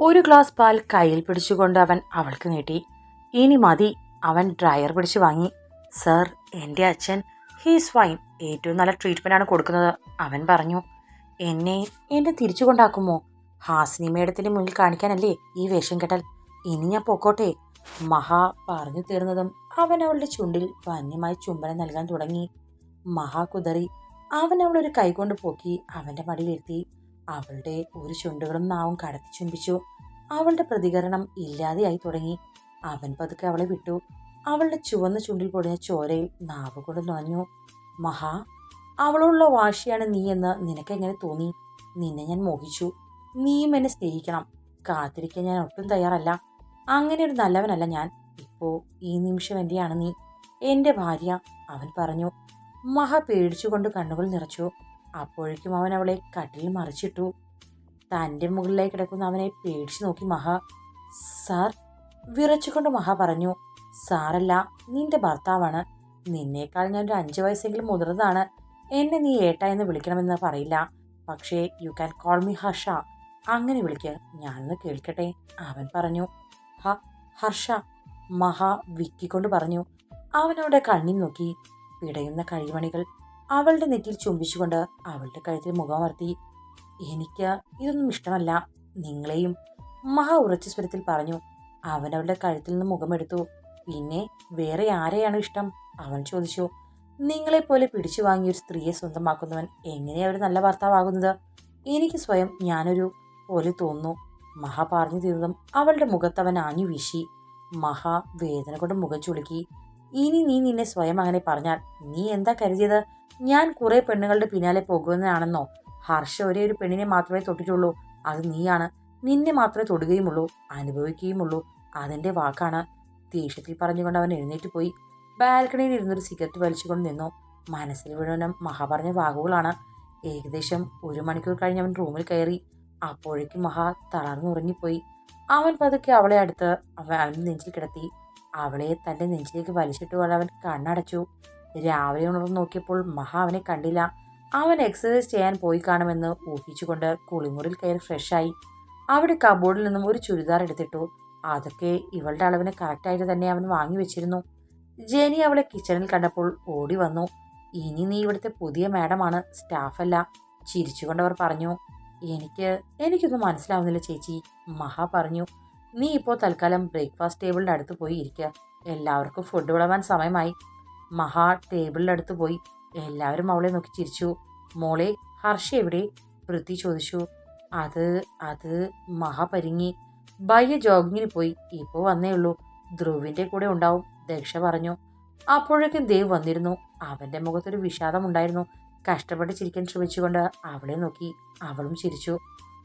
ഒരു ഗ്ലാസ് പാൽ കയ്യിൽ പിടിച്ചുകൊണ്ട് അവൻ അവൾക്ക് നീട്ടി. ഇനി മതി അവൻ ഡ്രയർ പിടിച്ചു വാങ്ങി. സർ എന്റെ അച്ഛൻ ഹീസ് ഫൈൻ. ഏറ്റവും നല്ല ട്രീറ്റ്മെന്റ് ആണ് കൊടുക്കുന്നത് അവൻ പറഞ്ഞു. എന്നെ എന്നെ തിരിച്ചു കൊണ്ടാക്കുമോ ഹാസിനി മേഡത്തിന്റെ മുന്നിൽ കാണിക്കാനല്ലേ ഈ വേഷം കെട്ടൽ. ഇനി ഞാൻ പോക്കോട്ടെ. മഹാ പറഞ്ഞു തീർന്നതും അവൻ അവളുടെ ചുണ്ടിൽ വന്യമായി ചുംബനം നൽകാൻ തുടങ്ങി. മഹാ കുതറി അവൻ അവളൊരു കൈകൊണ്ട് പോക്കി അവന്റെ മടിയിലിരുത്തി. അവളുടെ ഒരു ചുണ്ടുകളും നാവും കടത്തി ചുംബിച്ചു. അവളുടെ പ്രതികരണം ഇല്ലാതെയായി തുടങ്ങി. അവൻ പതുക്കെ അവളെ വിട്ടു. അവളുടെ ചുവന്ന ചുണ്ടിൽ പൊടിഞ്ഞ ചോരയിൽ നാവ് കൊണ്ട് നുണഞ്ഞു മഹാ അവളോടുള്ള വാശിയാണ് നീ എന്ന് നിനക്കെങ്ങനെ തോന്നി? നിന്നെ ഞാൻ മോഹിച്ചു. നീയും എന്നെ സ്നേഹിക്കണം. കാത്തിരിക്കാൻ ഞാൻ ഒട്ടും തയ്യാറല്ല. അങ്ങനെ ഒരു നല്ലവനല്ല ഞാൻ. ഇപ്പോ ഈ നിമിഷം എന്റെയാണ് നീ. എന്റെ ഭാര്യ അവൻ പറഞ്ഞു. മഹ പേടിച്ചുകൊണ്ട് കണ്ണുകൾ നിറച്ചു. അപ്പോഴേക്കും അവൻ അവളെ കട്ടിൽ മറിച്ചിട്ടു. തന്റെ മുകളിലേക്ക് കിടക്കുന്ന അവനെ പേടിച്ചു നോക്കി മഹ. സാർ വിറച്ചുകൊണ്ട് മഹ പറഞ്ഞു. സാറല്ല നിന്റെ ഭർത്താവാണ്. നിന്നേക്കാൾ ഞാൻ ഒരു അഞ്ച് വയസ്സെങ്കിലും മുതിർന്നതാണ്. എന്നെ നീ ഏട്ട എന്ന് വിളിക്കണമെന്ന് പറയില്ല. പക്ഷേ you can call me Harsha. അങ്ങനെ വിളിക്കുക ഞാനൊന്ന് കേൾക്കട്ടെ അവൻ പറഞ്ഞു. ഹ ഹർഷ മഹ വിക്കിക്കൊണ്ട് പറഞ്ഞു. അവനവിടെ കണ്ണിൽ നോക്കി. പിടയുന്ന കഴിമണികൾ അവളുടെ നെറ്റിയിൽ ചുംബിച്ചുകൊണ്ട് അവളുടെ കഴുത്തിൽ മുഖമർത്തി എനിക്ക് ഇതൊന്നും ഇഷ്ടമല്ല. നിങ്ങളെയും മഹ ഉറച്ച സ്വരത്തിൽ പറഞ്ഞു. അവൻ അവളുടെ കഴുത്തിൽ നിന്ന് മുഖമെടുത്തു പിന്നെ വേറെ ആരെയാണ് ഇഷ്ടം? അവൻ ചോദിച്ചു. നിങ്ങളെപ്പോലെ പിടിച്ചു വാങ്ങിയ ഒരു സ്ത്രീയെ സ്വന്തമാക്കുന്നവൻ എങ്ങനെയാ ഒരു നല്ല ഭർത്താവാകുന്നത്? എനിക്ക് സ്വയം ഞാനൊരു പോലെ തോന്നുന്നു. മഹ പറഞ്ഞു തീർന്നതും അവളുടെ മുഖത്ത് അവൻ ആഞ്ഞു വീശി. മഹ വേദന കൊണ്ട് മുഖം ചുളുക്കി. ഇനി നീ നിന്നെ സ്വയം അങ്ങനെ പറഞ്ഞാൽ നീ എന്താ കരുതിയത്? ഞാൻ കുറെ പെണ്ണുങ്ങളുടെ പിന്നാലെ പോകുന്നതാണെന്നോ? ഹർഷ ഒരേ ഒരു പെണ്ണിനെ മാത്രമേ തൊട്ടിട്ടുള്ളൂ. അത് നീയാണ്. നിന്നെ മാത്രമേ തൊടുകയുമുള്ളൂ അനുഭവിക്കുകയുമുള്ളൂ. അതിന്റെ വാക്കാണ്. ദേഷ്യത്തിൽ പറഞ്ഞുകൊണ്ട് അവൻ എഴുന്നേറ്റ് പോയി. ബാൽക്കണിയിൽ ഇരുന്നൊരു സിഗരറ്റ് വലിച്ചുകൊണ്ട് നിന്നു. മനസ്സിൽ മുഴുവനും മഹ പറഞ്ഞ വാക്കുകളാണ്. ഏകദേശം ഒരു മണിക്കൂർ കഴിഞ്ഞ് അവൻ റൂമിൽ കയറി. അപ്പോഴേക്കും മഹ തളർന്നുറങ്ങിപ്പോയി അവൻ പതുക്കെ അവളെ അടുത്ത് അവൻ നെഞ്ചിൽ കിടത്തി. അവളെ തന്റെ നെഞ്ചിലേക്ക് വലിച്ചിട്ട് അവൻ കണ്ണടച്ചു. രാവിലെ ഉണർന്ന് നോക്കിയപ്പോൾ മഹ അവനെ കണ്ടില്ല. അവൻ എക്സസൈസ് ചെയ്യാൻ പോയി കാണുമെന്ന് ഊഹിച്ചുകൊണ്ട് കുളിമുറിയിൽ കയറി ഫ്രഷായി അവിടെ കബോർഡിൽ നിന്നും ഒരു ചുരിദാർ എടുത്തിട്ടു. അതൊക്കെ ഇവളുടെ അളവിന് കറക്റ്റായിട്ട് തന്നെ അവൻ വാങ്ങി വെച്ചിരുന്നു. ജെനി അവളെ കിച്ചണിൽ കണ്ടപ്പോൾ ഓടി വന്നു. ഇനി നീ ഇവിടുത്തെ പുതിയ മാഡമാണ് സ്റ്റാഫല്ല ചിരിച്ചുകൊണ്ടവർ പറഞ്ഞു. എനിക്ക് എനിക്കൊന്നും മനസ്സിലാവുന്നില്ല ചേച്ചി. മഹ പറഞ്ഞു. നീ ഇപ്പോൾ തൽക്കാലം ബ്രേക്ക്ഫാസ്റ്റ് ടേബിളിന്റെ അടുത്ത് പോയി ഇരിക്കുക എല്ലാവർക്കും ഫുഡ് വിളവാൻ സമയമായി. മഹ ടേബിളിന്റെ അടുത്ത് പോയി. എല്ലാവരും അവളെ നോക്കി ചിരിച്ചു. മോളെ ഹർഷ എവിടെ? പൃഥ്വി ചോദിച്ചു. അത് അത് മഹ പരിങ്ങി. ബയ്യ ജോഗിങ്ങിന് പോയി. ഇപ്പോൾ വന്നേ ഉള്ളൂ. ധ്രുവിന്റെ കൂടെ ഉണ്ടാവും ദക്ഷ പറഞ്ഞു. അപ്പോഴേക്കും ദേവ് വന്നിരുന്നു. അവന്റെ മുഖത്തൊരു വിഷാദമുണ്ടായിരുന്നു കഷ്ടപ്പെട്ട് ചിരിക്കാൻ ശ്രമിച്ചുകൊണ്ട് അവളെ നോക്കി. അവളും ചിരിച്ചു.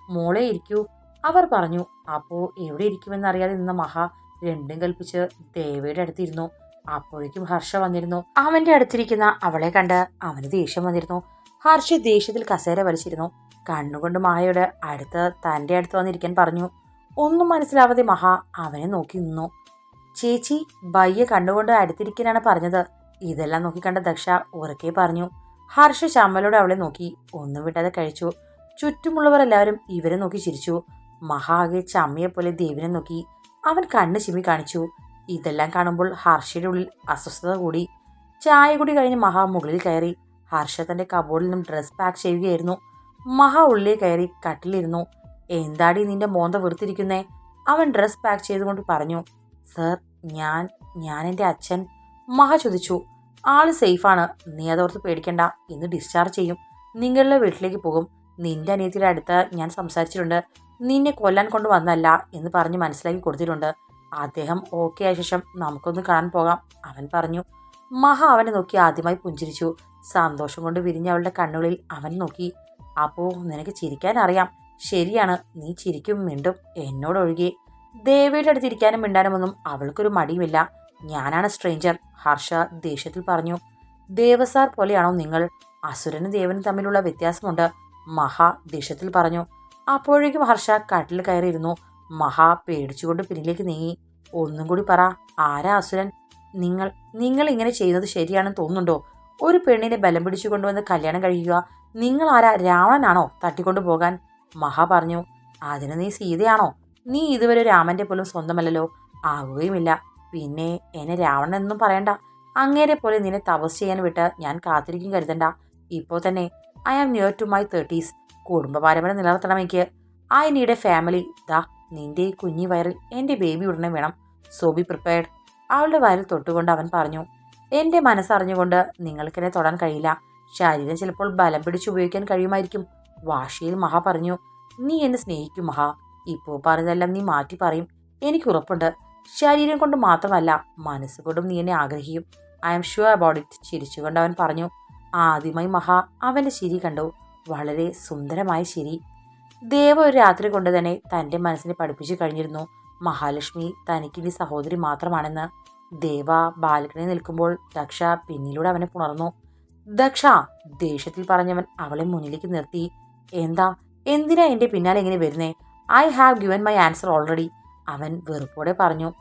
മോളെ ഇരിക്കൂ. അവർ പറഞ്ഞു അപ്പോൾ എവിടെ ഇരിക്കുമെന്നറിയാതെ നിന്ന മഹ രണ്ടും കൽപ്പിച്ച് ദേവയുടെ അടുത്തിരുന്നു അപ്പോഴേക്കും ഹർഷ വന്നിരുന്നു. അവന്റെ അടുത്തിരിക്കുന്ന അവളെ കണ്ട് അവന് ദേഷ്യം വന്നിരുന്നു. ഹർഷ ദേഷ്യത്തിൽ കസേര വലിച്ചിരുന്നു. കണ്ണുകൊണ്ട് മായയുടെ അടുത്ത് തന്റെ അടുത്ത് വന്നിരിക്കാൻ പറഞ്ഞു. ഒന്നും മനസ്സിലാവാതെ മഹ അവനെ നോക്കി നിന്നു. ചേച്ചി ബയ്യ കണ്ണുകൊണ്ട് അടുത്തിരിക്കാനാണ് പറഞ്ഞത്. ഇതെല്ലാം നോക്കി കണ്ട ദക്ഷ ഉറക്കെ പറഞ്ഞു. ഹർഷ ശമ്മലോട് അവളെ നോക്കി. ഒന്നും വിടാതെ കഴിച്ചു. ചുറ്റുമുള്ളവർ എല്ലാവരും ഇവരെ നോക്കി ചിരിച്ചു. മഹാകെ ചമ്മയെ ചമ്മിയെപ്പോലെ ദേവിനെ നോക്കി. അവൻ കണ്ണ് ചിമ്മി കാണിച്ചു. ഇതെല്ലാം കാണുമ്പോൾ ഹർഷയുടെ ഉള്ളിൽ അസ്വസ്ഥത കൂടി. ചായ കൂടി കഴിഞ്ഞ് മഹ മുകളിൽ കയറി. ഹർഷ തന്റെ കബോർഡിൽ നിന്നും ഡ്രസ് പാക്ക് ചെയ്യുകയായിരുന്നു. മഹ ഉള്ളിൽ കയറി കട്ടിലിരുന്നു. എന്താടി നിന്റെ മോന്ത വെറുത്തിരിക്കുന്നേ? അവൻ ഡ്രസ് പാക്ക് ചെയ്തുകൊണ്ട് പറഞ്ഞു സർ ഞാൻ ഞാൻ എന്റെ അച്ഛൻ. മഹ ചോദിച്ചു ആൾ സേഫാണ് നീ അതോർത്ത് പേടിക്കണ്ട. ഇന്ന് ഡിസ്ചാർജ് ചെയ്യും. നിങ്ങളുടെ വീട്ടിലേക്ക് പോകും. നിന്റെ അനിയത്തിയുടെ അടുത്ത് ഞാൻ സംസാരിച്ചിട്ടുണ്ട്. നിന്നെ കൊല്ലാൻ കൊണ്ട് വന്നല്ല എന്ന് പറഞ്ഞ് മനസ്സിലാക്കി കൊടുത്തിട്ടുണ്ട്. അദ്ദേഹം ഓക്കെ ആയ ശേഷം നമുക്കൊന്ന് കാണാൻ പോകാം. അവൻ പറഞ്ഞു മഹ അവനെ നോക്കി ആദ്യമായി പുഞ്ചിരിച്ചു. സന്തോഷം കൊണ്ട് വിരിഞ്ഞ അവളുടെ കണ്ണുകളിൽ അവൻ നോക്കി. അപ്പോൾ നിനക്ക് ചിരിക്കാൻ അറിയാം. ശരിയാണ് നീ ചിരിക്കും മിണ്ടും എന്നോടൊഴികെ ദേവിയുടെ അടുത്ത് ഇരിക്കാനും മിണ്ടാനുമൊന്നും അവൾക്കൊരു മടിയുമില്ല. ഞാനാണ് സ്ട്രേഞ്ചർ ഹർഷ ദേഷ്യത്തിൽ പറഞ്ഞു. ദേവസാർ പോലെയാണോ നിങ്ങൾ? അസുരനും ദേവനും തമ്മിലുള്ള വ്യത്യാസമുണ്ട് മഹാ ദേഷ്യത്തിൽ പറഞ്ഞു. അപ്പോഴേക്കും ഹർഷ കാട്ടിൽ കയറിയിരുന്നു. മഹ പേടിച്ചുകൊണ്ട് പിന്നിലേക്ക് നീങ്ങി. ഒന്നും കൂടി പറ. ആരാ അസുരൻ? നിങ്ങൾ നിങ്ങൾ ഇങ്ങനെ ചെയ്യുന്നത് ശരിയാണെന്ന് തോന്നുന്നുണ്ടോ? ഒരു പെണ്ണിനെ ബലം പിടിച്ചു കൊണ്ടുവന്ന് കല്യാണം കഴിക്കുക. നിങ്ങൾ ആരാ? രാവണനാണോ തട്ടിക്കൊണ്ടു പോകാൻ? മഹാ പറഞ്ഞു അതിന് നീ സീതയാണോ? നീ ഇതുവരെ രാമന്റെ പോലും സ്വന്തമല്ലല്ലോ. ആവുകയുമില്ല. പിന്നെ എന്നെ രാവണൻ എന്നും പറയണ്ട. അങ്ങേരെ പോലെ നിന്നെ തപസ് ചെയ്യാൻ വിട്ട് ഞാൻ കാത്തിരിക്കും കരുതണ്ട. ഇപ്പോൾ തന്നെ I am near to my thirties കുടുംബ പാരമ്പര്യം നിലനിർത്തണം എനിക്ക്. ഐ നീഡ് എ ഫാമിലി ദാ നിന്റെ കുഞ്ഞി വയറിൽ എന്റെ ബേബി ഉടനെ വേണം. സോ ബി പ്രിപ്പയർഡ് അവളുടെ വയറിൽ തൊട്ടുകൊണ്ട് അവൻ പറഞ്ഞു എന്റെ മനസ്സറിഞ്ഞുകൊണ്ട് നിങ്ങൾക്കെന്നെ തൊടാൻ കഴിയില്ല. ശരീരം ചിലപ്പോൾ ബലം പിടിച്ച് ഉപയോഗിക്കാൻ കഴിയുമായിരിക്കും. വാശിയിൽ മഹ പറഞ്ഞു നീ എന്നെ സ്നേഹിക്കും മഹ. ഇപ്പോൾ പറഞ്ഞതെല്ലാം നീ മാറ്റി പറയും. എനിക്ക് ഉറപ്പുണ്ട്. ശരീരം കൊണ്ട് മാത്രമല്ല മനസ്സുകൊണ്ടും നീ എന്നെ ആഗ്രഹിക്കും. I'm sure about it ചിരിച്ചുകൊണ്ട് അവൻ പറഞ്ഞു ആദ്യമായി മഹ അവന്റെ ചിരി കണ്ടു. വളരെ സുന്ദരമായ ചിരി ദേവ ഒരു രാത്രി കൊണ്ട് തന്നെ തന്റെ മനസ്സിനെ പഠിപ്പിച്ചു കഴിഞ്ഞിരുന്നു. മഹാലക്ഷ്മി തനിക്കിനി സഹോദരി മാത്രമാണെന്ന്. ദേവ ബാലക്കണി നിൽക്കുമ്പോൾ ദക്ഷ പിന്നിലൂടെ അവനെ പുണർന്നു. ദക്ഷ ദേഷ്യത്തിൽ പറഞ്ഞവൻ അവളെ മുന്നിലേക്ക് നിർത്തി. എന്താ? എന്തിനാ എന്റെ പിന്നാലെ ഇങ്ങനെ വരുന്നേ? I have given my answer already അവൻ വെറുപ്പോടെ പറഞ്ഞു.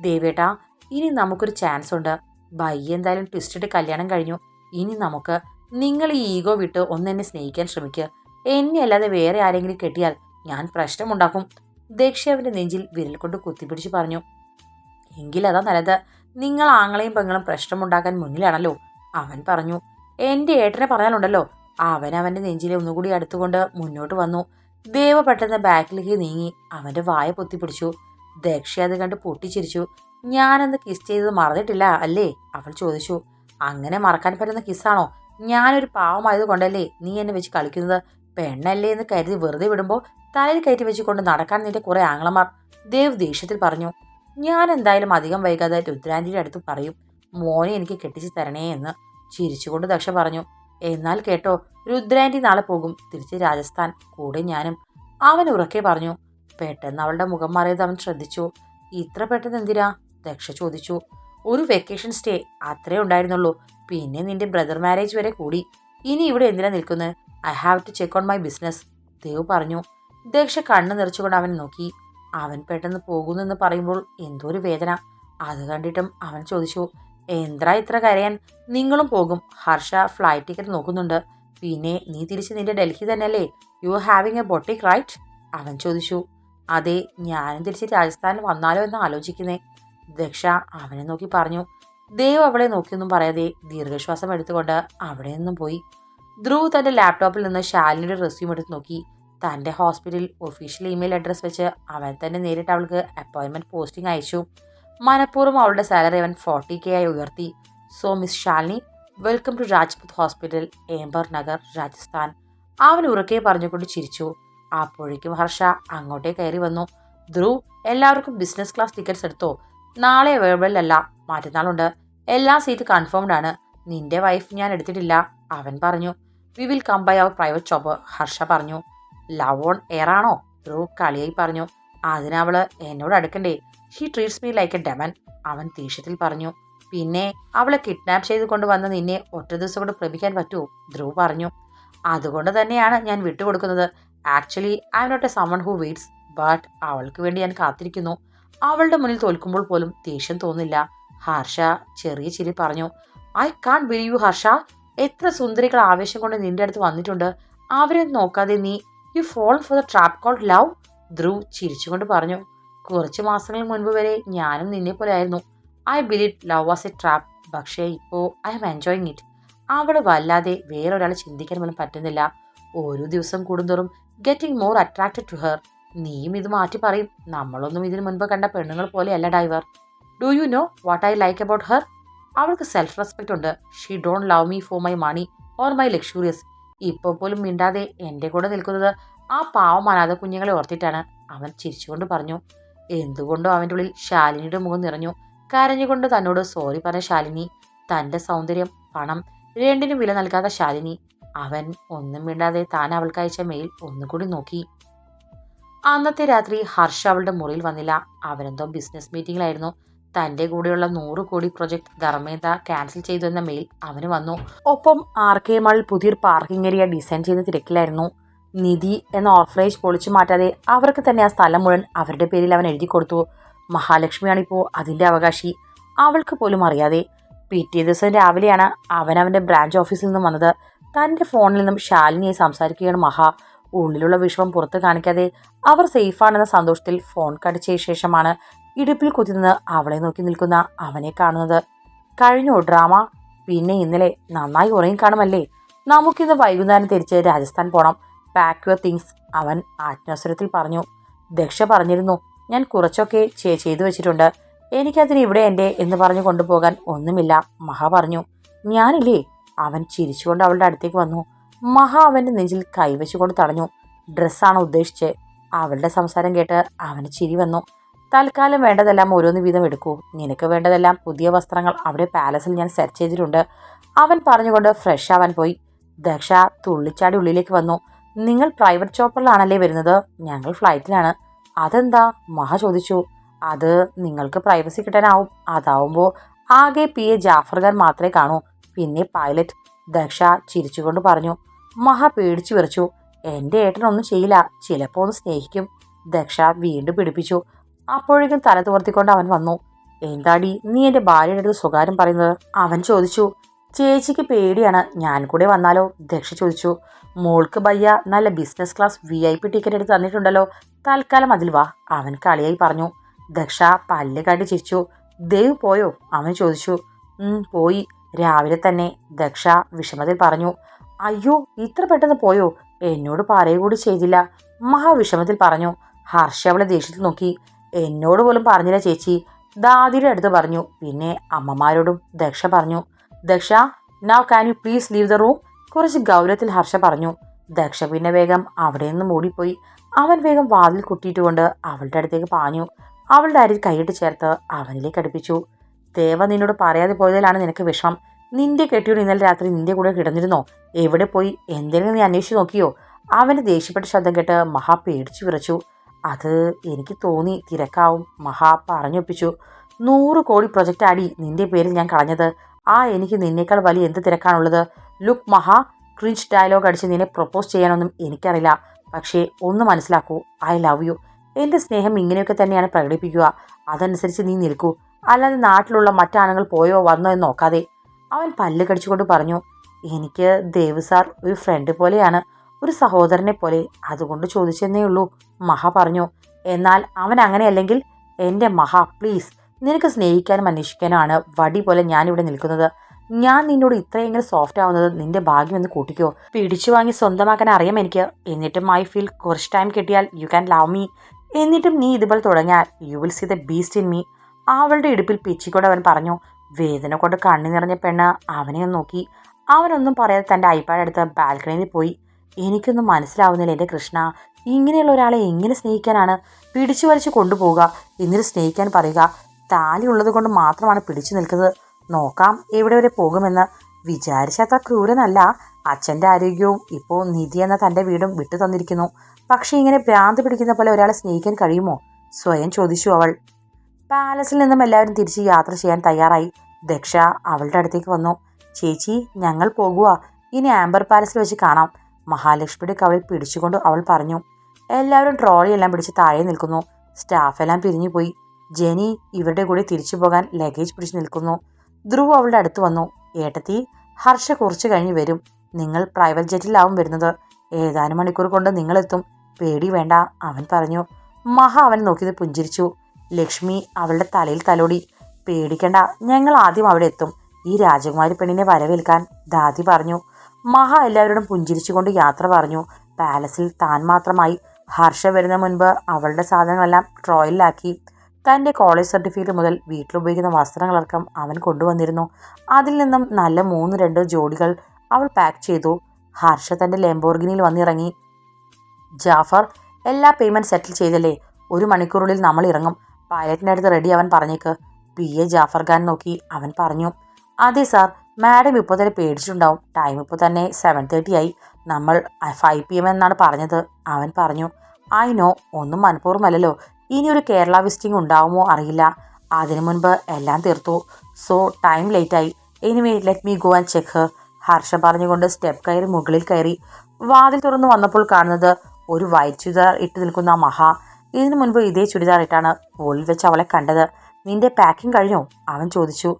ദേവേട്ടാ ഇനി നമുക്കൊരു ചാൻസ് ഉണ്ട്. ബൈ എന്തായാലും ട്വിസ്റ്റിട്ട് കല്യാണം കഴിഞ്ഞു. ഇനി നമുക്ക് നിങ്ങൾ ഈ ഈഗോ വിട്ട് ഒന്ന് എന്നെ സ്നേഹിക്കാൻ ശ്രമിക്കുക എന്നെ അല്ലാതെ വേറെ ആരെങ്കിലും കെട്ടിയാൽ ഞാൻ പ്രശ്നമുണ്ടാക്കും. ദക്ഷ അവന്റെ നെഞ്ചിൽ വിരൽ കൊണ്ട് കുത്തിപ്പിടിച്ച് പറഞ്ഞു എങ്കിലതാ നല്ലത്. നിങ്ങൾ ആങ്ങളെയും പെങ്ങളും പ്രശ്നമുണ്ടാക്കാൻ മുന്നിലാണല്ലോ അവൻ പറഞ്ഞു. എന്റെ ഏട്ടനെ പറഞ്ഞാലുണ്ടല്ലോ അവൻ അവന്റെ നെഞ്ചിലെ ഒന്നുകൂടി അടുത്തുകൊണ്ട് മുന്നോട്ട് വന്നു. ദേവ പെട്ടെന്ന് ബാക്കിലേക്ക് നീങ്ങി അവന്റെ വായ പൊത്തിപ്പിടിച്ചു. ദക്ഷ അത് കണ്ട് പൊട്ടിച്ചിരിച്ചു. ഞാനന്ന് കിസ് ചെയ്തത് മറന്നിട്ടില്ല അല്ലേ? അവൾ ചോദിച്ചു. അങ്ങനെ മറക്കാൻ പറ്റുന്ന കിസ്സാണോ ഞാനൊരു പാവമായത് കൊണ്ടല്ലേ നീ എന്നെ വെച്ച് കളിക്കുന്നത്? പെണ്ണല്ലേ എന്ന് കരുതി വെറുതെ വിടുമ്പോൾ തലയിൽ കയറ്റി വെച്ചുകൊണ്ട് നടക്കാൻ നിന്റെ കുറെ ആങ്ങളമാർ ദേവ് ദേഷ്യത്തിൽ പറഞ്ഞു ഞാൻ എന്തായാലും അധികം വൈകാതെ രുദ്രാന്റിയുടെ അടുത്ത് പറയും. മോനെ എനിക്ക് കെട്ടിച്ചു തരണേ എന്ന്. ചിരിച്ചുകൊണ്ട് ദക്ഷ പറഞ്ഞു എന്നാൽ കേട്ടോ രുദ്രാന്റി നാളെ പോകും. തിരിച്ച് രാജസ്ഥാൻ. കൂടെ ഞാനും. അവൻ ഉറക്കെ പറഞ്ഞു പെട്ടെന്ന് അവളുടെ മുഖം മാറിയത് അവൻ ശ്രദ്ധിച്ചു. ഇത്ര പെട്ടെന്ന് എന്തിനാ? ദക്ഷ ചോദിച്ചു. ഒരു വെക്കേഷൻ സ്റ്റേ അത്രേ ഉണ്ടായിരുന്നുള്ളൂ. പിന്നെ നിന്റെ ബ്രദർ മാരേജ് വരെ കൂടി. ഇനി ഇവിടെ എന്തിനാ നിൽക്കുന്നത് I have to check on my business Dev പറഞ്ഞു. ദേക്ഷ കണ്ണ് നിറച്ചുകൊണ്ട് അവൻ നോക്കി. അവൻ പെട്ടെന്ന് പോകുന്നെന്ന് പറയുമ്പോൾ എന്തോ ഒരു വേദന. അത് കണ്ടിട്ടും അവൻ ചോദിച്ചു എന്താ ഇത്ര കരയാൻ? നിങ്ങളും പോകും. ഹർഷ ഫ്ലൈറ്റ് ടിക്കറ്റ് നോക്കുന്നുണ്ട്. പിന്നെ നീ തിരിച്ച് നിന്റെ ഡൽഹി തന്നെയല്ലേ? You are having a boutique right അവൻ ചോദിച്ചു. അതെ ഞാനും തിരിച്ച് രാജസ്ഥാനിൽ വന്നാലോ എന്ന് ആലോചിക്കുന്നേ. ദക്ഷ അവനെ നോക്കി പറഞ്ഞു. ദേവ് അവളെ നോക്കിയൊന്നും പറയാതെ ദീർഘശ്വാസം എടുത്തുകൊണ്ട് അവിടെ നിന്നും പോയി. ധ്രുവ് തന്റെ ലാപ്ടോപ്പിൽ നിന്ന് ശാലിനിയുടെ റെസ്യൂം എടുത്ത് നോക്കി. തന്റെ ഹോസ്പിറ്റലിൽ ഒഫീഷ്യൽ ഇമെയിൽ അഡ്രസ് വെച്ച് അവൻ തന്നെ നേരിട്ട് അവൾക്ക് അപ്പോയിൻമെന്റ് പോസ്റ്റിംഗ് അയച്ചു. മനഃപൂർവം അവളുടെ സാലറി അവൻ ഫോർട്ടി കെ ആയി ഉയർത്തി. So miss Shalini welcome to Rajput hospital Amber Nagar Rajasthan അവൻ ഉറക്കെ പറഞ്ഞുകൊണ്ട് ചിരിച്ചു. അപ്പോഴേക്കും ഹർഷ അങ്ങോട്ടേ കയറി വന്നു. ധ്രുവ് എല്ലാവർക്കും ബിസിനസ് ക്ലാസ് ടിക്കറ്റ്സ് എടുത്തോ? നാളെ അവൈലബിൾ അല്ല. മറ്റന്നാളുണ്ട്. എല്ലാ സീറ്റ് കൺഫേംഡ് ആണ്. നിന്റെ വൈഫ് ഞാൻ എടുത്തിട്ടില്ല. അവൻ പറഞ്ഞു. We will come by our private shop Harsha പറഞ്ഞു. ലവ് ഓൺ എയർ ആണോ? ധ്രുവ് കളിയായി പറഞ്ഞു. അതിനവൾ എന്നോട് അടുക്കണ്ടേ? She treats me like a demon അവൻ ദേഷ്യത്തിൽ പറഞ്ഞു. പിന്നെ അവളെ കിഡ്നാപ്പ് ചെയ്ത് കൊണ്ടുവന്ന നിന്നെ ഒറ്റ ദിവസം കൊണ്ട് പ്രമിക്കാൻ പറ്റുമോ ധ്രുവ് പറഞ്ഞു. അതുകൊണ്ട് തന്നെയാണ് ഞാൻ വിട്ടുകൊടുക്കുന്നത്. Actually I'm not a someone who waits but അവൾക്ക് വേണ്ടി ഞാൻ കാത്തിരിക്കുന്നു. അവളുടെ മുന്നിൽ തോൽക്കുമ്പോൾ പോലും ദേഷ്യം തോന്നില്ല. ഹർഷ ചെറിയ ചിരി പറഞ്ഞു. I can't believe you Harsha. എത്ര സുന്ദരികൾ ആവേശം കൊണ്ട് നിന്റെ അടുത്ത് വന്നിട്ടുണ്ട്. അവരെ നോക്കാതെ നീ you fall for the trap called love Dhruv ചിരിച്ചുകൊണ്ട് പറഞ്ഞു. കുറച്ച് മാസങ്ങൾ മുൻപ് വരെ ഞാനും നിന്നെ പോലെ ആയിരുന്നു. I believe love was a trap പക്ഷേ ഇപ്പോൾ ഐ ആം എൻജോയിങ് ഇറ്റ് അവിടെ വല്ലാതെ വേറൊരാൾ ചിന്തിക്കാൻ പോലും പറ്റുന്നില്ല. ഓരോ ദിവസം കൂടുന്തോറും getting more attracted to her നീയും ഇത് മാറ്റി പറയും. നമ്മളൊന്നും ഇതിനു മുൻപ് കണ്ട പെണ്ണുങ്ങൾ പോലെയല്ല diver. Do you know what I like about her അവൾക്ക് സെൽഫ് റെസ്പെക്റ്റ് ഉണ്ട്. She don't love me for my money or my luxurious ഇപ്പോൾ പോലും മിണ്ടാതെ എന്റെ കൂടെ നിൽക്കുന്നത് ആ പാവം അനാഥ കുഞ്ഞുങ്ങളെ ഓർത്തിട്ടാണ് അവൻ ചിരിച്ചുകൊണ്ട് പറഞ്ഞു. എന്തുകൊണ്ടോ അവന്റെ ഉള്ളിൽ ശാലിനിയുടെ മുഖം നിറഞ്ഞു. കരഞ്ഞുകൊണ്ട് തന്നോട് സോറി പറഞ്ഞ ശാലിനി തന്റെ സൗന്ദര്യം പണം രണ്ടിനും വില നൽകാത്ത ശാലിനി. അവൻ ഒന്നും മിണ്ടാതെ താൻ അവൾക്ക് അയച്ച മെയിൽ ഒന്നുകൂടി നോക്കി. അന്നത്തെ രാത്രി ഹർഷ അവളുടെ മുറിയിൽ വന്നില്ല. അവനെന്തോ ബിസിനസ് മീറ്റിംഗിലായിരുന്നു തന്റെ കൂടെയുള്ള നൂറ് കോടി പ്രൊജക്ട് ധർമ്മേന്ദ്ര ക്യാൻസൽ ചെയ്തു എന്ന മെയിൽ അവന് വന്നു. ഒപ്പം ആർ കെ മാളിൽ പുതിയൊരു പാർക്കിംഗ് ഏരിയ ഡിസൈൻ ചെയ്ത തിരക്കിലായിരുന്നു. നിധി എന്ന ഓർഫനേജ് പൊളിച്ചു മാറ്റാതെ അവർക്ക് തന്നെ ആ സ്ഥലം മുഴുവൻ അവരുടെ പേരിൽ അവൻ എഴുതി കൊടുത്തു. മഹാലക്ഷ്മിയാണിപ്പോൾ അതിന്റെ അവകാശി. അവൾക്ക് പോലും അറിയാതെ. പിറ്റേ ദിവസം രാവിലെയാണ് അവൻ അവന്റെ ബ്രാഞ്ച് ഓഫീസിൽ നിന്നും വന്നത്. തന്റെ ഫോണിൽ നിന്നും ശാലിനിയെ സംസാരിക്കുകയാണ് മഹാ. ഉള്ളിലുള്ള വിഷമം പുറത്ത് കാണിക്കാതെ അവർ സേഫാണെന്ന സന്തോഷത്തിൽ ഫോൺ കടിച്ച ശേഷമാണ് ഇടുപ്പിൽ കുത്തിനിന്ന് അവളെ നോക്കി നിൽക്കുന്ന അവനെ കാണുന്നത്. കഴിഞ്ഞു ഡ്രാമ? പിന്നെ ഇന്നലെ നന്നായി ഉറങ്ങി കാണുമല്ലേ? നമുക്കിന്ന് വൈകുന്നേരം തിരിച്ച് രാജസ്ഥാൻ പോണം. പാക്ക് യുവർ തിങ്സ് അവൻ ആത്മസ്വരത്തിൽ പറഞ്ഞു. ദക്ഷ പറഞ്ഞിരുന്നു ഞാൻ കുറച്ചൊക്കെ ചേ ചെയ്തു വെച്ചിട്ടുണ്ട്. എനിക്കതിന് ഇവിടെ എന്റെ എന്ന് പറഞ്ഞു കൊണ്ടുപോകാൻ ഒന്നുമില്ല മഹ പറഞ്ഞു. ഞാനില്ലേ? അവൻ ചിരിച്ചുകൊണ്ട് അവളുടെ അടുത്തേക്ക് വന്നു. മഹ അവന്റെ നെഞ്ചിൽ കൈവച്ചുകൊണ്ട് തടഞ്ഞു. ഡ്രസ്സാണ് ഉദ്ദേശിച്ച്. അവളുടെ സംസാരം കേട്ട് അവന് ചിരി വന്നു. തൽക്കാലം വേണ്ടതെല്ലാം ഓരോന്ന് വീതം എടുക്കൂ. നിനക്ക് വേണ്ടതെല്ലാം പുതിയ വസ്ത്രങ്ങൾ അവിടെ പാലസിൽ ഞാൻ സെർച്ച് ചെയ്തിട്ടുണ്ട്. അവൻ പറഞ്ഞുകൊണ്ട് ഫ്രഷ് ആവാൻ പോയി. ദക്ഷ തുള്ളിച്ചാടി ഉള്ളിലേക്ക് വന്നു. നിങ്ങൾ പ്രൈവറ്റ് ചോപ്പറിലാണല്ലേ വരുന്നത്? ഞങ്ങൾ ഫ്ലൈറ്റിലാണ് അതെന്താ? മഹ ചോദിച്ചു. അത് നിങ്ങൾക്ക് പ്രൈവസി കിട്ടാനാവും. അതാവുമ്പോൾ ആകെ പി എ ജാഫർ ഖാൻ മാത്രമേ കാണൂ. പിന്നെ പൈലറ്റ് ദക്ഷ ചിരിച്ചുകൊണ്ട് പറഞ്ഞു. മഹ പേടിച്ചു വിറച്ചു. എന്റെ ഏട്ടനൊന്നും ചെയ്യില്ല. ചിലപ്പോൾ ഒന്ന് സ്നേഹിക്കും. ദക്ഷ വീണ്ടും പിടിപ്പിച്ചു. അപ്പോഴേക്കും തല തുവർത്തിക്കൊണ്ട് അവൻ വന്നു. എന്താടി നീ എന്റെ ഭാര്യയുടെ അടുത്ത് സ്വകാര്യം പറയുന്നത്? അവൻ ചോദിച്ചു. ചേച്ചിക്ക് പേടിയാണ്. ഞാൻ കൂടെ വന്നാലോ? ദക്ഷ ചോദിച്ചു. മോൾക്ക് ബയ്യ നല്ല business class V I P ticket എടുത്ത് തന്നിട്ടുണ്ടല്ലോ. തൽക്കാലം അതിൽ വാ. അവൻ കളിയായി പറഞ്ഞു. ദക്ഷ പല്ല് കാട്ടി ചിരിച്ചു. ദേവ് പോയോ? അവൻ ചോദിച്ചു. "ഉം, പോയി. രാവിലെ തന്നെ ദക്ഷ വിഷമത്തിൽ പറഞ്ഞു. അയ്യോ ഇത്ര പെട്ടെന്ന് പോയോ? എന്നോട് പറയുകൂടി ചെയ്തില്ല. മഹാവിഷമത്തിൽ പറഞ്ഞു. ഹർഷ അവളെ ദേഷ്യത്തിൽ നോക്കി. എന്നോട് പോലും പറഞ്ഞില്ല ചേച്ചി. ദാദിയുടെ അടുത്ത് പറഞ്ഞു. പിന്നെ അമ്മമാരോടും ദക്ഷ പറഞ്ഞു. Daksha now can you please leave the room കുറച്ച് ഗൗരവത്തിൽ ഹർഷ പറഞ്ഞു. ദക്ഷ പിന്നെ വേഗം അവിടെ നിന്ന് മൂടിപ്പോയി. അവൻ വേഗം വാതിൽ കുട്ടിയിട്ടുകൊണ്ട് അവളുടെ അടുത്തേക്ക് പാഞ്ഞു. അവളുടെ അരിൽ കൈയിട്ട് ചേർത്ത് അവനിലേക്ക് അടുപ്പിച്ചു. ദേവ നിന്നോട് പറയാതെ പോയതിലാണ് നിനക്ക് വിഷമം. നിന്റെ കെട്ടിയോട് ഇന്നലെ രാത്രി നിന്റെ കൂടെ കിടന്നിരുന്നോ? എവിടെ പോയി? എന്തെങ്കിലും നീ അന്വേഷിച്ച് നോക്കിയോ? അവന്റെ ദേഷ്യപ്പെട്ട ശബ്ദം കേട്ട് മഹാ പേടിച്ചു വിറച്ചു. അത് എനിക്ക് തോന്നി തിരക്കാവും. മഹാ പറഞ്ഞൊപ്പിച്ചു. നൂറ് കോടി പ്രൊജക്റ്റ് അടി നിന്റെ പേരിൽ ഞാൻ കളഞ്ഞത്. ആ എനിക്ക് നിന്നേക്കാൾ വലിയ എന്ത് തിരക്കാണുള്ളത്? ലുക്ക് മഹാ. ക്രിഞ്ച് ഡയലോഗ് അടിച്ച് നിന്നെ പ്രൊപ്പോസ് ചെയ്യാനൊന്നും എനിക്കറിയില്ല. പക്ഷേ ഒന്ന് മനസ്സിലാക്കൂ. I love you. എന്റെ സ്നേഹം ഇങ്ങനെയൊക്കെ തന്നെയാണ് പ്രകടിപ്പിക്കുക. അതനുസരിച്ച് നീ നിൽക്കൂ. അല്ലാതെ നാട്ടിലുള്ള മറ്റാണുങ്ങൾ പോയോ വന്നോ എന്ന് നോക്കാതെ. അവൻ പല്ല് കടിച്ചുകൊണ്ട് പറഞ്ഞു എനിക്ക് ദേവ് സാർ ഒരു ഫ്രണ്ട് പോലെയാണ്. ഒരു സഹോദരനെ പോലെ അതുകൊണ്ട് ചോദിച്ചെന്നേ ഉള്ളൂ. മഹ പറഞ്ഞു എന്നാൽ അവൻ അങ്ങനെയല്ലെങ്കിൽ എന്റെ മഹ പ്ലീസ് നിനക്ക് സ്നേഹിക്കാനും അന്വേഷിക്കാനുമാണ് വടി പോലെ ഞാനിവിടെ നിൽക്കുന്നത്. ഞാൻ നിന്നോട് ഇത്രയെങ്കിലും സോഫ്റ്റ് ആവുന്നത് നിന്റെ ഭാഗ്യം എന്ന് കൂട്ടിക്കോ. പിടിച്ചു വാങ്ങി സ്വന്തമാക്കാൻ അറിയാം എനിക്ക്. എന്നിട്ടും ഐ ഫീൽ കുറച്ച് ടൈം കിട്ടിയാൽ യു ക്യാൻ ലവ് മീ. എന്നിട്ടും നീ ഇതുപോലെ തുടങ്ങിയാൽ you will see the beast in me. അവളുടെ ഇടുപ്പിൽ പിച്ചിക്കൊണ്ട് അവൻ പറഞ്ഞു വേദന കൊണ്ട് കണ്ണു നിറഞ്ഞ പെണ്ണ് അവനെ നോക്കി. അവനൊന്നും പറയാതെ തന്റെ ഐപാഡ് എടുത്ത് ബാൽക്കണിയിൽ പോയി. എനിക്കൊന്നും മനസ്സിലാവുന്നില്ല എന്റെ കൃഷ്ണ. ഇങ്ങനെയുള്ള ഒരാളെ എങ്ങനെ സ്നേഹിക്കാനാണ് പിടിച്ചു വലിച്ചു കൊണ്ടുപോവുക? എന്നിട്ട് സ്നേഹിക്കാൻ പറയുക താലി ഉള്ളത് കൊണ്ട് മാത്രമാണ് പിടിച്ചു നിൽക്കുന്നത്. നോക്കാം എവിടെ വരെ പോകുമെന്ന്. വിചാരിച്ചത്ര ക്രൂരനല്ല. അച്ഛന്റെ ആരോഗ്യവും ഇപ്പോൾ നിധി എന്ന തന്റെ വീടും വിട്ടു തന്നിരിക്കുന്നു. പക്ഷേ ഇങ്ങനെ ഭ്രാന്ത് പിടിക്കുന്ന പോലെ ഒരാളെ സ്നേഹിക്കാൻ കഴിയുമോ? സ്വയം ചോദിച്ചു അവൾ. പാലസിൽ നിന്നും എല്ലാവരും തിരിച്ച് യാത്ര ചെയ്യാൻ തയ്യാറായി. ദക്ഷ അവളുടെ അടുത്തേക്ക് വന്നു. ചേച്ചി ഞങ്ങൾ പോകുക ഇനി ആംബർ പാലസിൽ വെച്ച് കാണാം. മഹാലക്ഷ്മിയുടെ കവളിൽ പിടിച്ചുകൊണ്ട് അവൾ പറഞ്ഞു എല്ലാവരും ട്രോളി എല്ലാം പിടിച്ച് താഴെ നിൽക്കുന്നു. സ്റ്റാഫ് എല്ലാം പിരിഞ്ഞു പോയി. ജെനി ഇവരുടെ കൂടെ തിരിച്ചു പോകാൻ ലഗേജ് പിടിച്ച് നിൽക്കുന്നു. ധ്രുവ് അവളുടെ അടുത്ത് വന്നു ഏട്ടത്തി ഹർഷ കുറച്ച് കഴിഞ്ഞ് വരും. നിങ്ങൾ പ്രൈവറ്റ് ജെറ്റിലാവും വരുന്നത്. ഏതാനും മണിക്കൂർ കൊണ്ട് നിങ്ങളെത്തും. പേടി വേണ്ട അവൻ പറഞ്ഞു. മഹ അവൻ നോക്കിയത് പുഞ്ചിരിച്ചു. ലക്ഷ്മി അവളുടെ തലയിൽ തലോടി പേടിക്കണ്ട ഞങ്ങൾ ആദ്യം അവിടെ എത്തും. ഈ രാജകുമാരി പെണ്ണിനെ വരവേൽക്കാൻ ദാദി പറഞ്ഞു. മഹ എല്ലാവരോടും പുഞ്ചിരിച്ചുകൊണ്ട് യാത്ര പറഞ്ഞു. പാലസിൽ താൻ മാത്രമായി. ഹർഷ വരുന്ന മുൻപ് അവളുടെ സാധനങ്ങളെല്ലാം ട്രോയിലാക്കി തന്റെ കോളേജ് സർട്ടിഫിക്കറ്റ് മുതൽ വീട്ടിലുപയോഗിക്കുന്ന വസ്ത്രങ്ങളടക്കം അവൻ കൊണ്ടുവന്നിരുന്നു. അതിൽ നിന്നും നല്ല മൂന്ന് രണ്ട് ജോഡികൾ അവൾ പാക്ക് ചെയ്തു. ഹർഷ തന്റെ ലെംബോർഗിനിയിൽ വന്നിറങ്ങി. ജാഫർ എല്ലാ പേയ്മെന്റ് സെറ്റിൽ ചെയ്തല്ലേ? ഒരു മണിക്കൂറിനുള്ളിൽ നമ്മൾ ഇറങ്ങും. പൈലറ്റിന്റെ അടുത്ത് റെഡി അവൻ പറഞ്ഞേക്ക്. പി. എ. ജാഫർ ഖാൻ നോക്കി അവൻ പറഞ്ഞു. അതെ സാർ. മാഡം ഇപ്പോൾ തന്നെ പേടിച്ചിട്ടുണ്ടാവും. ടൈം ഇപ്പോൾ തന്നെ സെവൻ തേർട്ടി ആയി. നമ്മൾ ഫൈവ് പി എം എന്നാണ് പറഞ്ഞത്. അവൻ പറഞ്ഞു ഐ നോ ഒന്നും മനഃപൂർവമല്ലല്ലോ. ഇനി ഒരു കേരള വിസിറ്റിംഗ് ഉണ്ടാവുമോ അറിയില്ല. അതിനു മുൻപ് എല്ലാം തീർത്തു. സോ ടൈം ലേറ്റായി anyway let me go and check Harsha പറഞ്ഞുകൊണ്ട് സ്റ്റെപ്പ് കയറി മുകളിൽ കയറി. വാതിൽ തുറന്നു വന്നപ്പോൾ കാണുന്നത് ഒരു വൈറ്റ് ചുരിദാർ ഇട്ട് നിൽക്കുന്ന മഹ. ഇതിനു മുൻപ് ഇതേ ചുരിദാർ ഇട്ടാണ് പോളിൽ വെച്ച് അവളെ കണ്ടത്. നിന്റെ പാക്കിംഗ് കഴിഞ്ഞോ? അവൻ ചോദിച്ചു.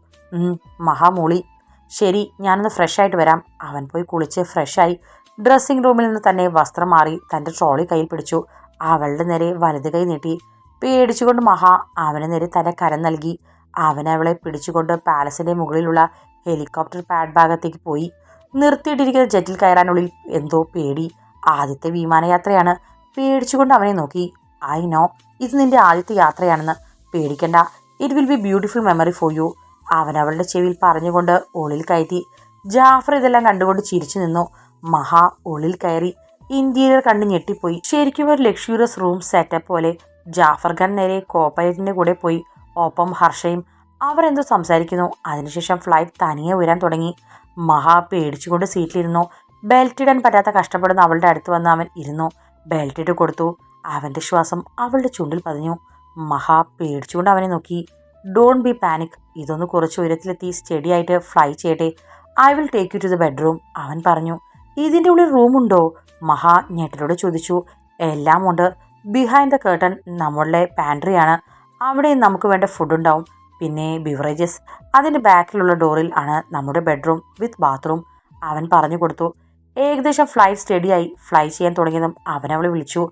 മഹാമൂളി. മൂളി ശരി ഞാനൊന്ന് ഫ്രഷ് ആയിട്ട് വരാം. അവൻ പോയി കുളിച്ച് ഫ്രഷായി ഡ്രസ്സിംഗ് റൂമിൽ നിന്ന് തന്നെ വസ്ത്രം മാറി തന്റെ ട്രോളി കയ്യിൽ പിടിച്ചു. അവളുടെ നേരെ വലത് കൈ നീട്ടി. പേടിച്ചുകൊണ്ട് മഹാ അവന് നേരെ തന്റെ കരം നൽകി. അവൻ അവളെ പിടിച്ചുകൊണ്ട് പാലസിന്റെ മുകളിലുള്ള ഹെലികോപ്റ്റർ പാഡ് ഭാഗത്തേക്ക് പോയി. നിർത്തിയിട്ടിരിക്കുന്ന ജെറ്റിൽ കയറാനുള്ളിൽ എന്തോ പേടി. ആദ്യത്തെ വിമാനയാത്രയാണ്. പേടിച്ചുകൊണ്ട് അവനെ നോക്കി. ഐ നോ ഇത് നിന്റെ ആദ്യത്തെ യാത്രയാണെന്ന്. പേടിക്കണ്ട. It will be beautiful memory for you അവൻ അവളുടെ ചെവിയിൽ പറഞ്ഞുകൊണ്ട് ഉള്ളിൽ കയറ്റി. ജാഫർ ഇതെല്ലാം കണ്ടുകൊണ്ട് ചിരിച്ചു നിന്നു. മഹാ ഉള്ളിൽ കയറി. ഇന്റീരിയർ കണ്ട് ഞെട്ടിപ്പോയി. ശരിക്കും ഒരു ലക്ഷൂറിയസ് റൂം സെറ്റപ്പ് പോലെ. ജാഫർ ഖാൻ നേരെ കോപ്പറേറ്റിന്റെ കൂടെ പോയി. ഒപ്പം ഹർഷയും അവരെന്തോ സംസാരിക്കുന്നു. അതിനുശേഷം ഫ്ലൈറ്റ് തനിയെ ഉയരാൻ തുടങ്ങി. മഹാ പേടിച്ചുകൊണ്ട് സീറ്റിലിരുന്നു. ബെൽറ്റ് ഇടാൻ പറ്റാത്ത കഷ്ടപ്പെടുന്ന അവളുടെ അടുത്ത് വന്ന് അവൻ ഇരുന്നു. ബെൽറ്റ് ഇട്ട് കൊടുത്തു. അവന്റെ ശ്വാസം അവളുടെ ചുണ്ടിൽ പതിഞ്ഞു. മഹാ പേടിച്ചുകൊണ്ട് അവനെ നോക്കി. ഡോണ്ട് ബി പാനിക് ഇതൊന്ന് കുറച്ച് ഉയരത്തിലെത്തി സ്റ്റഡി ആയിട്ട് ഫ്ലൈ ചെയ്യട്ടെ. I will take you to the bedroom അവൻ പറഞ്ഞു ഇതിന്റെ ഉള്ളിൽ റൂമുണ്ടോ മഹാ ഞെട്ടലോട് ചോദിച്ചു എല്ലാം ഉണ്ട്. ബിഹൈൻഡ് ദ കേട്ടൺ നമ്മളുടെ പാൻട്രിയാണ് അവിടെ നമുക്ക് വേണ്ട ഫുഡ് ഉണ്ടാവും. പിന്നെ ബിവറേജസ് അതിന്റെ ബാക്കിലുള്ള ഡോറിൽ ആണ് നമ്മുടെ ബെഡ്റൂം വിത്ത് ബാത്റൂം അവൻ പറഞ്ഞു കൊടുത്തു. ഏകദേശം ഫ്ലൈറ്റ് സ്റ്റഡിയായി ഫ്ലൈ ചെയ്യാൻ തുടങ്ങിയതും അവൻ അവളെ വിളിച്ചു.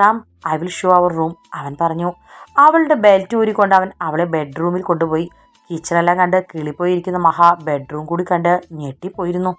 Come I will show our room അവൻ പറഞ്ഞു അവളുടെ ബെൽറ്റ് ഊരിക്കൊണ്ട് അവൻ അവളെ ബെഡ്റൂമിൽ കൊണ്ടുപോയി. കിച്ചണെല്ലാം കണ്ട് കിളിപ്പോയിരിക്കുന്ന മഹാ ബെഡ്റൂം കൂടി കണ്ട് ഞെട്ടിപ്പോയിരുന്നു.